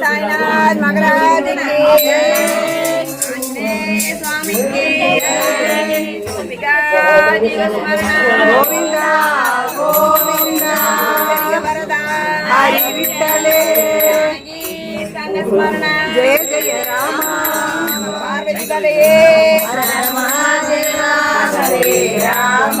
సాయినాథ్ మగరాజ్ స్వామికి గోవింద గోవింద హరి జయ రామ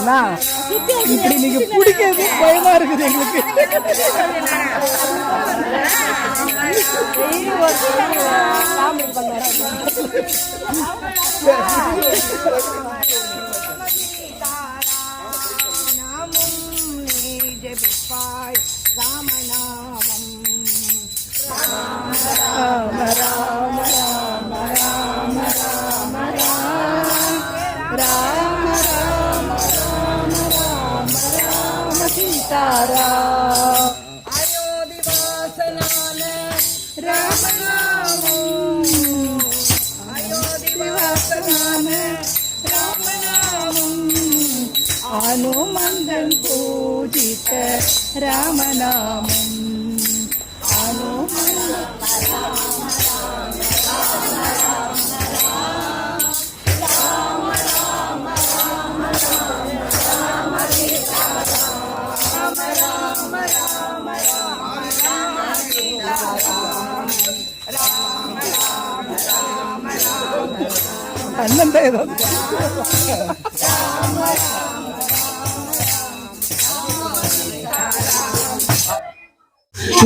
அண்ணா இப்படி நீங்க பிடிக்கிறது பயமா இருக்குது எங்களுக்கு. ராமநாமம். ராம ராம ராம.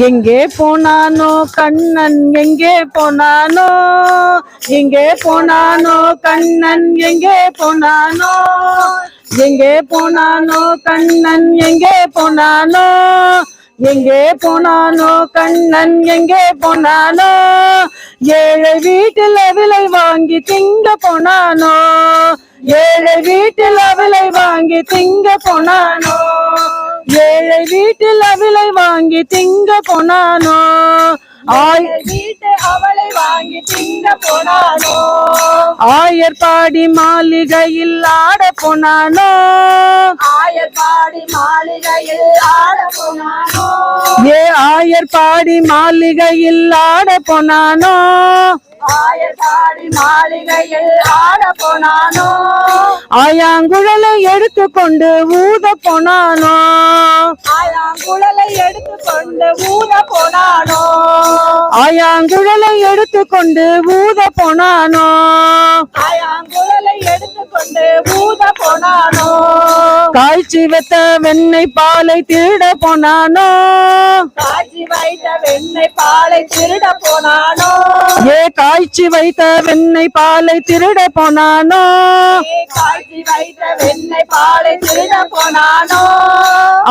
எங்கே போனானோ கண்ணன் எங்கே போனானோ? எங்கே போனானோ கண்ணன் எங்கே போனானோ? எங்கே போனானோ கண்ணன் எங்கே போனானோ? எங்கே போனானோ கண்ணன் எங்கே போனானோ? ஏழை வீட்டில் விலை வாங்கி திங்க போனானோ? ஏழை வீட்டில் விலை வாங்கி திங்க போனானோ? ஏழை வீட்டில் விலை வாங்கி திங்க போனானோ? ஆய் வீட்டு அவளை வாங்கி திங்க போனானோ? ஆயர்பாடி மாளிகையில் ஆட போனானோ? ஆயர்பாடி மாளிகையில் ஆட போனானோ? ஏ ஆயர்பாடி மாளிகையில் ஆட போனானோ? ஆயர்பாடி மாளிகையில் ஆட போனானோ ஆயாங்குழலை எடுத்துக்கொண்டு ஊத போனானோ ஆயாங்குழலை எடுத்துக்கொண்டு ஊத போனானோ ஆயாங்குழலை எடுத்துக்கொண்டு ஊத போனானோ ஆயாங்குழலை எடுத்துக்கொண்டு ஊத போனானோ காய்ச்சி வைத்த வெண்ணெய் பாலை திருட போனானோ காட்சி வைத்த வெண்ணெய் பாலை திருட போனானோ ஏ காய்ச்சி வைத்த வெண்ணெய் பாலை திருட போனானோ? காட்சி வைத்த வெண்ணெய் பாலை திருட போனானோ?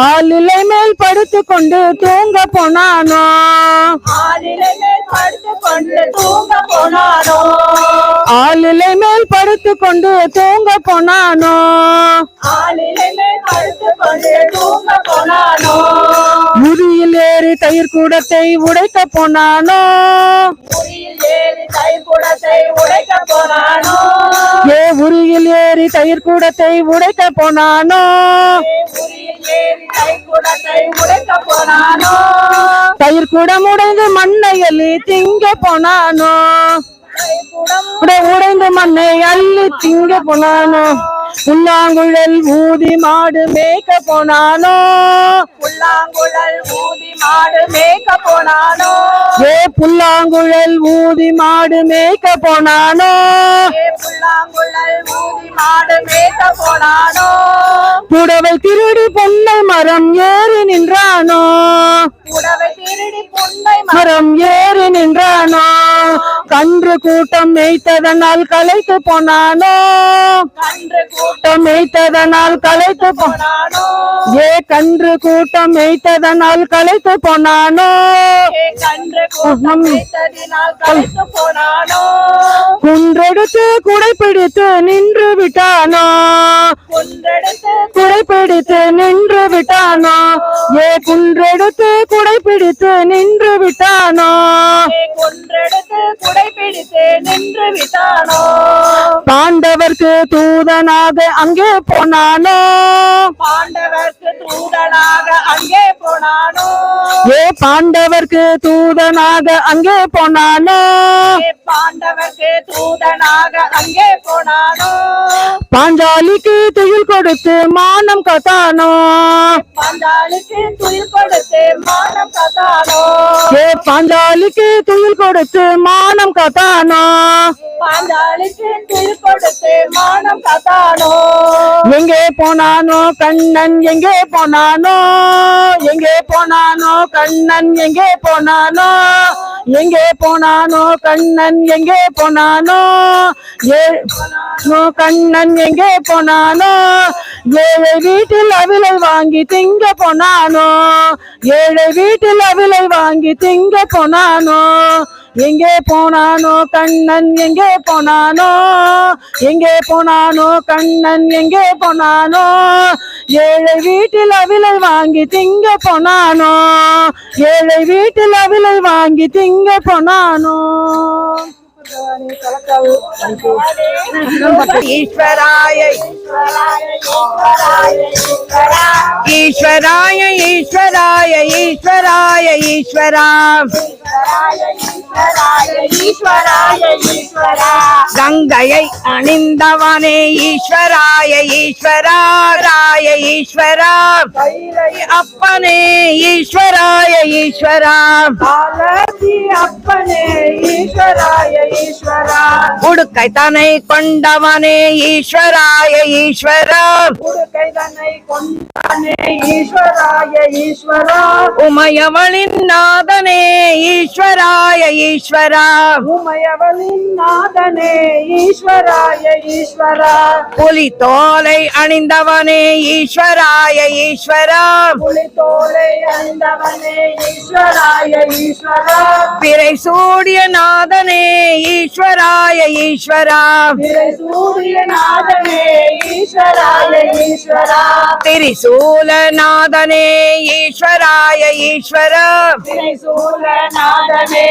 ஆளிலை மேல் படுத்துக்கொண்டு தூங்க போனானோ? ஆளிலை மேல் படுத்து கொண்டு தூங்க போனானோ? ஆளிலை மேல் படுத்துக்கொண்டு தூங்க போனானோ? ஆளிலை மேல் படுத்து ஏறி தயிர் கூடத்தை உடைக்க போனானோ? ஏ உரியில் ஏறி தயிர் கூடத்தை உடைக்க போனானோ? தயிர் கூடம் உடைந்து மண்ணை திங்க போனானோ? உடைந்து மண்ணை அள்ளி திங்க போனானோ? புல்லாங்குழல் ஊதி மாடு மேய்க்க போனானோ? புல்லாங்குழல் ஊதி மாடு மேய்க்க போனானோ? ஏ புல்லாங்குழல் ஊதி மாடு மேய்க்க போனானோ? புல்லாங்குழல் ஊதி மாடு மேய்க்க போனானோ? புடவை திருடி பொன்னை மரம் ஏறி நின்றானோ? புடவை திருடி புன்னை மரம் ஏறி நின்றானோ? கன்று கூட்டம் மேய்த்ததனால் களைத்து போனானோ? கன்று கூட்டம் மேய்த்ததனால் களைத்து போனானோ ஏ கன்று கூட்டம் மேய்த்ததனால் களைத்து போனானோ? கன்று கூட்டம் மேய்த்ததினால் களைத்து போனானோ? குன்றெடுத்து குடைப்பிடித்து நின்று விட்டானோ? குடைப்பிடித்து நின்று விட்டானோ? ஏ குன்றெடுத்து குடைப்பிடித்து நின்று விட்டானோ? குன்றெடுத்து குடை பிடித்து நின்று விட்டானோ? பாண்டவர்க்கு தூதனாக அங்கே போனானோ? பாண்டவர்க்கு தூதனாக அங்கே போனானோ? ஏ பாண்டவர்க்கு தூதனாக அங்கே போனானோ? ஏ, பாண்டவர்க்கு தூதனாக அங்கே போனானோ? பாஞ்சாலிக்கு துயில் கொடுத்து மானம் கத்தானோ? பாண்டாளுக்கு துயில் கொடுத்து மானம் கத்தானோ? பாஞ்சாலிக்கு துயில் கொடுத்து மானம் கத்தானோ? பாண்டாளுக்கு துயில் கொடுத்து மானம் கத்தானோ? எங்கே போனானோ கண்ணன் எங்கே போனானோ? எங்கே போனானோ கண்ணன் எங்கே போனானோ? எங்கே போனானோ கண்ணன் எங்கே போனானோ? ஏ கண்ணன் எங்கே போனானோ? ஏழை வீட்டில் அவிலை வாங்கி திங்க போனானோ? ஏழை வீட்டில் அவிலை வாங்கி திங்க போனானோ? எங்கே போனானோ? கண்ணன் எங்கே போனானோ? எங்கே போனானோ? கண்ணன் எங்கே போனானோ? ஏழை வீட்டில் அவிலை வாங்கி திங்க போனானோ? ஏழை வீட்டில் அவிலை வாங்கி திங்க போனானோ? ஈஸ்வராய ஈஸ்வராய ஈஸ்வராய ஈஸ்வராய ஈஸ்வரா ஈஸ்வராய ஈஸ்வரா கங்கையை அணிந்தவனே ஈஸ்வராய ஈஸ்வரா ராய ஈஸ்வரா அப்பனே ஈஸ்வராய ஈஸ்வரா. அப்பனே ஈஸ்வராய ஈஸ்வரா உடுக்கை தனை கொண்டவனே ஈஸ்வராய ஈஸ்வரா. உடுக்கை தன்னை கொண்டவனே ஈஸ்வராய ஈஸ்வரா. உமையவளின் நாதனே ஈஸ்வராய ஈஸ்வரா. உமையவளின் நாதனே ஈஸ்வராய ஈஸ்வரா. புலி தோலை அணிந்தவனே ஈஸ்வராய ஈஸ்வரா. புலி தோலை அணிந்தவனே ஈஸ்வராய ஈஸ்வரா. பிறை சூடிய நாதனே ஈஸ்வராய ஈஸ்வரா. பிறை சூடிய நாதனே ஈஸ்வராய ஈஸ்வரா. திரிசூலநாதனே ஈஸ்வராய ஈஸ்வர. திரிசூலநாதனே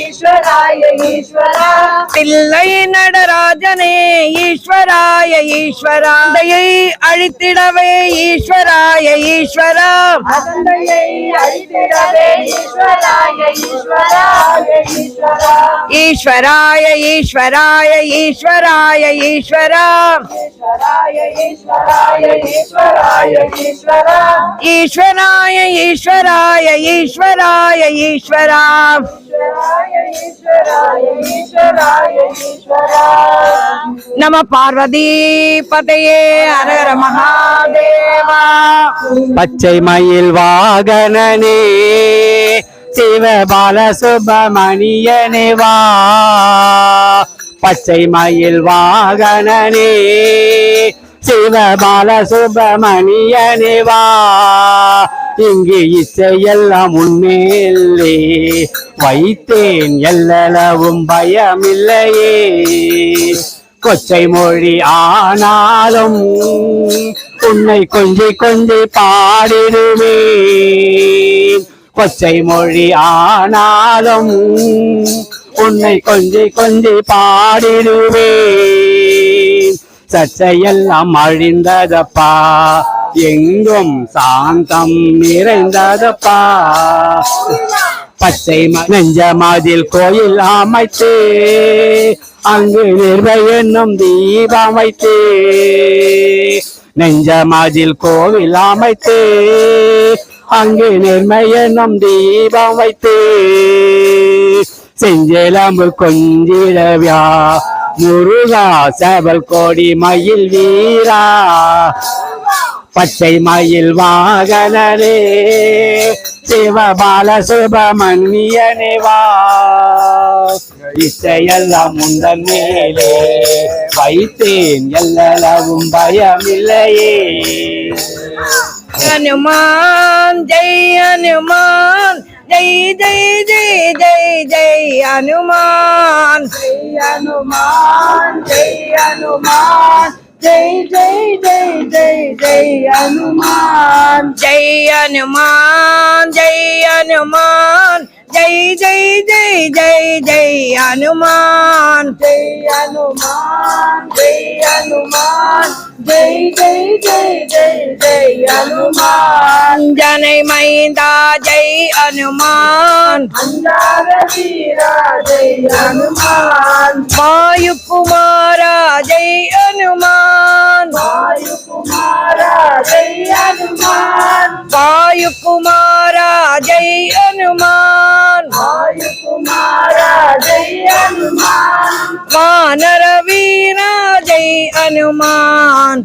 ஈஸ்வராய ஈஸ்வரா தில்லை நடராஜனே ஈஸ்வராய ஈஸ்வரா தயை அழித்திடவே ஈஸ்வராய ஈஸ்வரா அகந்தையை அழித்திடவே ஈஸ்வராய ஈஸ்வராய ஈஸ்வரா ஈஸ்வராய ஈஸ்வராய ஈஸ்வராய ஈஸ்வரா ஈஸ்வராய ஈஸ்வராய ஈஸ்வராய ஈஸ்வரா ஈஸ்வராய ஈஸ்வராய ஈஸ்வராய ஈஸ்வரா நம பார்வதி பதையே அரர மகாதேவா. பச்சை மயில் வாகனனே சிவபால சுப்பிரமணியனே வா. பச்சை மயில் வாகனனே சிவபால சுப்பிரமணியனே வா. இங்கு இசையெல்லாம் உன்மேலே. வைத்தேன் எல்லளவும் பயமில்லையே. கொச்சை மொழி ஆனாலும் உன்னை கொஞ்சி கொஞ்சி பாடிடுவே கொச்சை மொழி ஆனாலும் உன்னை கொஞ்சி கொஞ்சி பாடிடுவே சச்சையெல்லாம் அழிந்ததப்பா. எங்கும் சாந்தம் நிறைந்ததப்பா. பச்சை ம- நெஞ்சமதில் கோயில் அமைத்து அங்கு நிர்வை என்னும் தீபம் வைத்து நெஞ்சமதில் கோவில் அமைத்து அங்கு நிர்மை என்னும் தீபம் வைத்து செஞ்சலம்பு கொஞ்சிடவியா. முருகா சேவல் கோடி மயில் வீரா. பச்சை மயில் வாகனரே சிவபால சுபமன்யனே வா. இசையெல்லாம் உந்தன் மேலே வைத்தேன் எல்லவும் பயமில்லையே. ஹனுமான் ஜெய் ஹனுமான் ஜெய் ஜெய் ஜெய் ஜெய் ஜெய் ஹனுமான். ஜெய் ஹனுமான் ஜெய் ஹனுமான். జై జై జై జై జై హనుమాన్. జై హనుమాన్ జై హనుమాన్. ஜெய் ஜெய் ஜெய் ஜெய் ஜெய் அனுமான். ஜெய் அனுமான் ஜெய் அனுமான் ஜெய் ஜெய் ஜெய் ஜெய் ஜெய் அனுமான். ஜனை மைந்தா ஜெய் அனுமான். அஞ்சார வீரா ஜெய் அனுமான். வாயு குமாரா அனுமான். வாயு குமாரா ஜெய் அனுமான். வாயு குமாரா ஜெய் அனுமான். हनुमान वायु कुमारा जय हनुमान जय हनुमान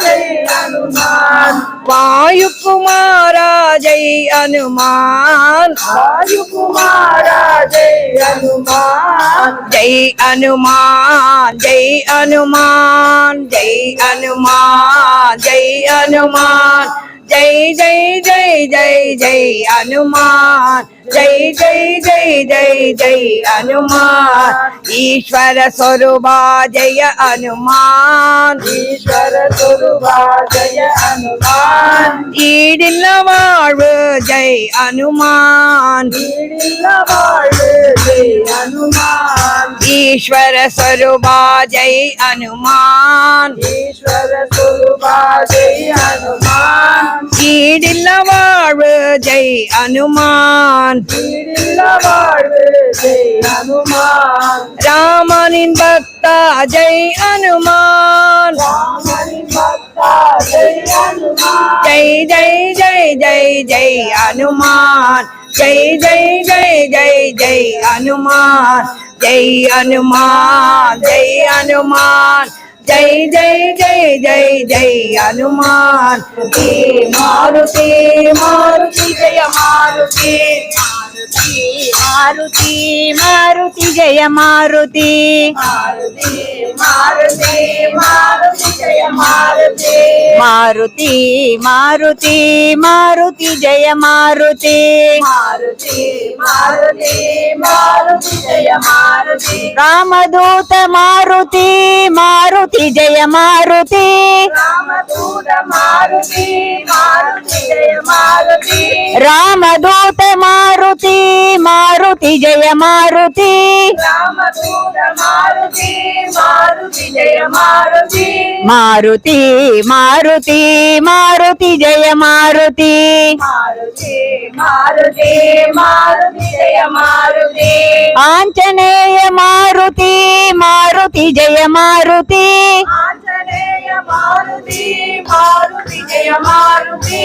जय हनुमान वायु कुमारा जय हनुमान। वायु कुमारा जय हनुमान। जय हनुमान जय हनुमान जय हनुमान जय हनुमान। જય જય જય જય જય હનુમાન. जय जय जय जय जय हनुमान ईश्वर स्वरूपा जय हनुमान ஈஸ்வர சொருபா ஜெய ஹனுமான் ஈடில்ல வாழ்வு ஜெய் ஹனுமான் ஈடில்ல வாழ்வு ஜெய் ஹனுமான் ஈஸ்வர ஸ்வரூபா ஜெய் ஹனுமான் ஈஸ்வர சொருபா ஜெய் ஹனுமான் ஈடில்ல வாழ்வு ஜெய் ஹனுமான் ஹனுமான் ராமனின் பக்தா ஜெய் பக்தா ஜெய் ஜெய் ஜெய் ஜெய் ஜெய் ஹனுமான் ஜெய் ஜெய் ஜெய் ஜெய் ஜெய் ஹனுமான் ஜெய் ஹனுமான் ஜெய் ஹனுமான் జై జై జై జై జై హనుమాన్ మారుతి మారుతి జయ మారుతి. మారుతి మారుతి జయ మారుతి. మారుతి మారుతి మారుతి జయ మారుతి. మారుతి మారుతి మారుతి జయ మారుతి మారుతి మారుతి మారుతి జయ మారుతి రామదూత మారుతి మారుతి జయ మారుతి రామదూత మారుతి మారుతి జయ మారుతి రామదూత మారుతి మారుతి జయ మారుతి రామదూత మారుతి మారుతి జయ మారుతి మారుతి మారుతి మారుతి మారుతి జయ మారుతి. ఆంజనేయ మారుతి మారుతి జయ మారుతి. మారుతి మారుతి జయ మారుతి.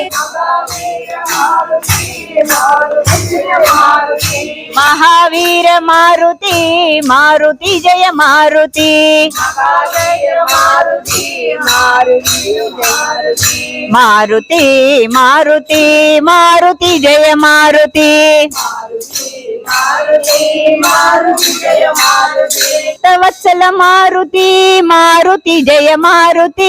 మహావీర మారుతి మారుతి జయ మారుతి. మారుతి మారుతి మారుతి జయ మారుతి. వత్సల మారుతి మారుతి జయ మారుతి.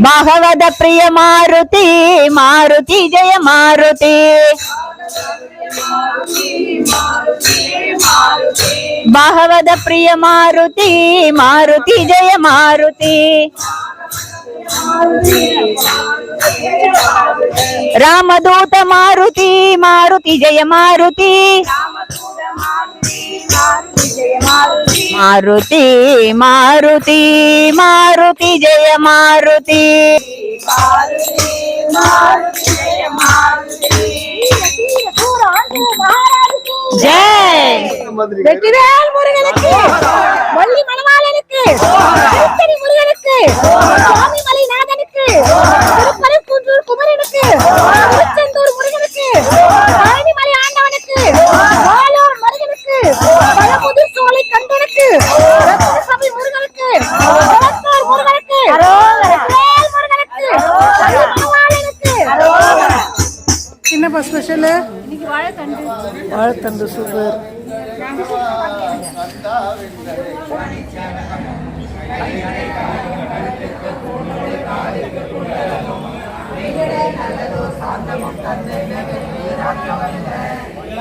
ಭಗವದ ಪ್ರಿಯ ಮಾರುತಿ ಮಾರುತಿ ಜಯ ಮಾರುತಿ. ಭಗವದ ಪ್ರಿಯ ಮಾರುತಿ ಮಾರುತಿ ಜಯ ಮಾರುತಿ. रामदूत मारुति मारुति जय मारुति। मारुति मारुति मारुति जय मारुति। जय। मुर्गे मल्ली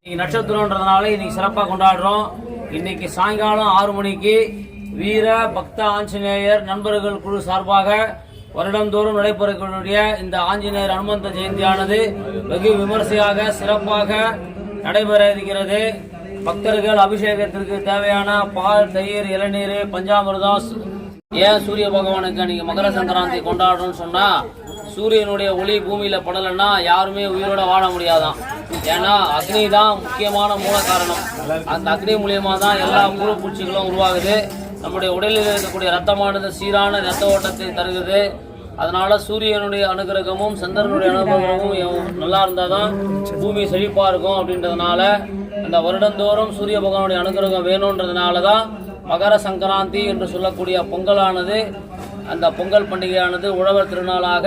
இன்னைக்கு நட்சத்திரம்ன்றதுனால இன்னைக்கு சிறப்பாக கொண்டாடுறோம். இன்னைக்கு சாயங்காலம் ஆறு மணிக்கு வீர பக்த ஆஞ்சநேயர் நண்பர்கள் குழு சார்பாக வருடந்தோறும் நடைபெறக்கூடிய இந்த ஆஞ்சநேயர் அனுமந்த ஜெயந்தியானது வெகு விமர்சையாக சிறப்பாக நடைபெற இருக்கிறது. பக்தர்கள் அபிஷேகத்திற்கு தேவையான பால் தயிர் இளநீர் பஞ்சாமிர்தம் ஏன் சூரிய பகவானுக்கு அன்னைக்கு மகர சங்கராந்தி கொண்டாடுறோம்னு சொன்னா சூரியனுடைய ஒளி பூமியில் படலைன்னா யாருமே உயிரோட வாழ முடியாதான். ஏன்னா அக்னி தான் முக்கியமான மூல காரணம் அந்த அக்னி மூலியமாக தான் எல்லா மூலப்பூச்சிகளும் பூச்சிகளும் உருவாகுது. நம்முடைய உடலில் இருக்கக்கூடிய ரத்தமானது சீரான ரத்த ஓட்டத்தை தருகிறது. அதனால சூரியனுடைய அனுகிரகமும் சந்திரனுடைய அனுகிரகமும் நல்லா இருந்தால் தான் பூமி செழிப்பாக இருக்கும் அப்படின்றதுனால அந்த வருடந்தோறும் சூரிய பகவானுடைய அனுகிரகம் வேணுன்றதுனால தான் மகர சங்கராந்தி என்று சொல்லக்கூடிய பொங்கலானது அந்த பொங்கல் பண்டிகையானது உழவர் திருநாளாக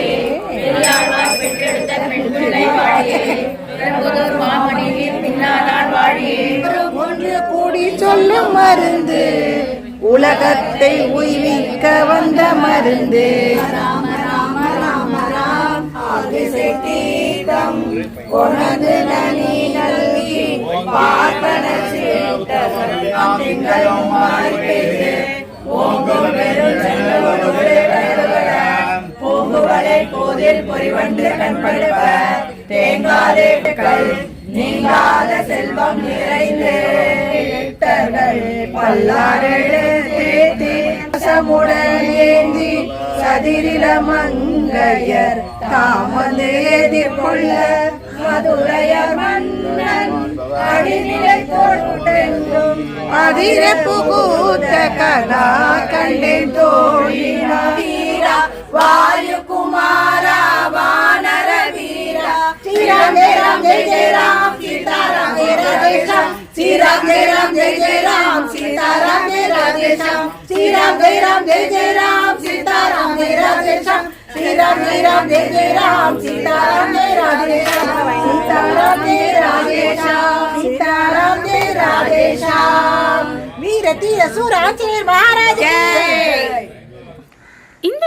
ஒன்று கூடி சொல்லும் மருந்து உலகத்தை உய்விக்க வந்த மருந்து. ராம ராம ராம ராம் தீர்த்தம் உனது நனி நல்கி பார்ப்பன சீட்டவர் ஓங்கும் பூங்குவலை போதில் பொறிவன்று கண்படுப்ப. தேங்காதே கல் நீங்காத செல்வம் நிறைந்து. எட்டர்கள் மகள் ஏந்தி சதிரில மங்கையர் தாம் வந்து எதிர்கொள்ள. மதுரைய மன்னன் அடிநிலை தொட்டென்றும் அதிர பூத்த கதா கண்டேன் தோழினா வீரா வாயு குமாரா வானர வீரா ஸ்ரீராம் ஜெய ராம் ஜெய ஜெய ராம் சீதாராம் ஜெய ராதேஷாம் ஸ்ரீராம் ஜெய ராம் ஜெய ஜெய ராம் சீதாராம் ஜெய ராதேஷாம் ஸ்ரீராம் ஜெய ராம் ஜெய ஜெய ராம் சீதாராம் ஜெய ராதேஷாம் ஸ்ரீராம் ஜெய ராம் ஜெய ஜெய ராம் சீதாராம் ஜெய ராதேஷாம் சீதாராம் ஜெய ராதேஷாம் சீதாராம் ஜெய ராதேஷாம் வீர தீர சூராஞ்சேர் மகாராஜ் இந்த